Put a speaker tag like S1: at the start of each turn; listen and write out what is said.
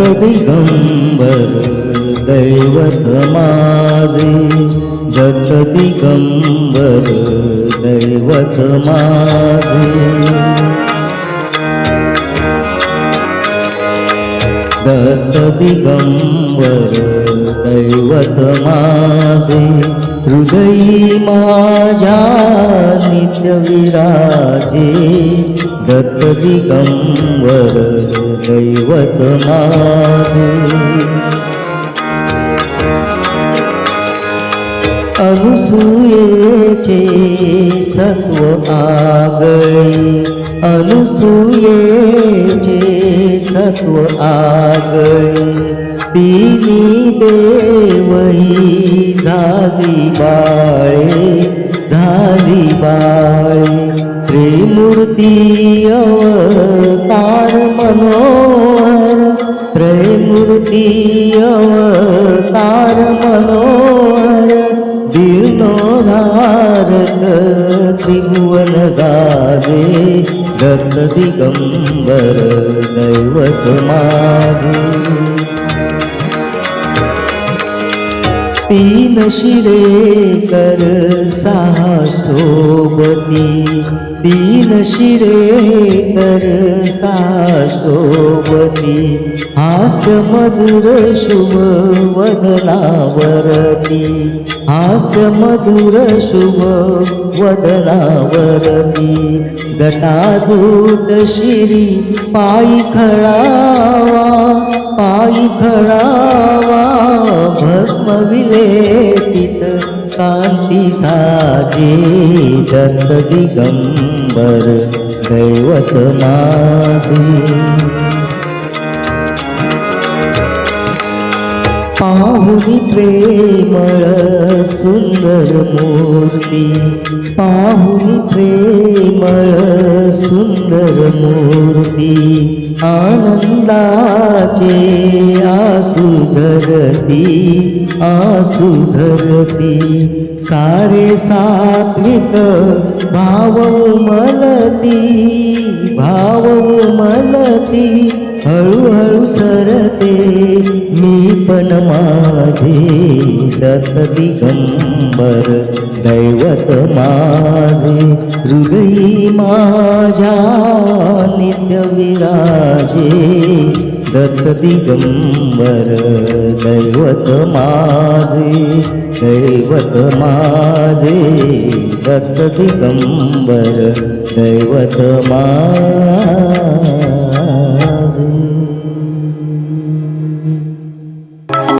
S1: दिगम्बर दैवतमारे ददतिगम्बर दैवतमारे ददतिगम्बर दैवतमासे हृदयी माझ्या नित्य विराजे दत्त दिगंवर दैवत माझे. अनुसूयेचे सत्व आगळे अनुसूयेचे सत्व आगळे तिनी देवही झाली बाळे झाली बाळे त्रिमूर्ती अवतार मनोहर त्रैमूर्ती अवतार मनोहर दीर्णोधारक त्रिभुवन गाजे दत्त दिगंबर दैवत माझे तीन शिरे कर सहा तीन शिरे कर सहा हास मधुर शुभ वदनावरती. हास मधुर शुभ वदनावरती. जटाजूट शिरी पायी खळावा पायी खळावा स्मविरेपितकान्तिसाजे दर्बदिगम्बर्दैवतनासे पाहुनी प्रेमळ सुंदर मूर्ती. पाहुनी प्रेमळ सुंदर मूर्ती. आनंदाचे आसू झरती आसू झरती. सारे सात्विक भाव मलती भाव मलती हळूहळू सरते मी पण माझे दत्त दिगंबर दैवत माझे हृदयी माझ्या नित्य विराजे दत्त दिगंबर दैवत माझे दैवत माझे दत्त दिगंबर दैवत माझे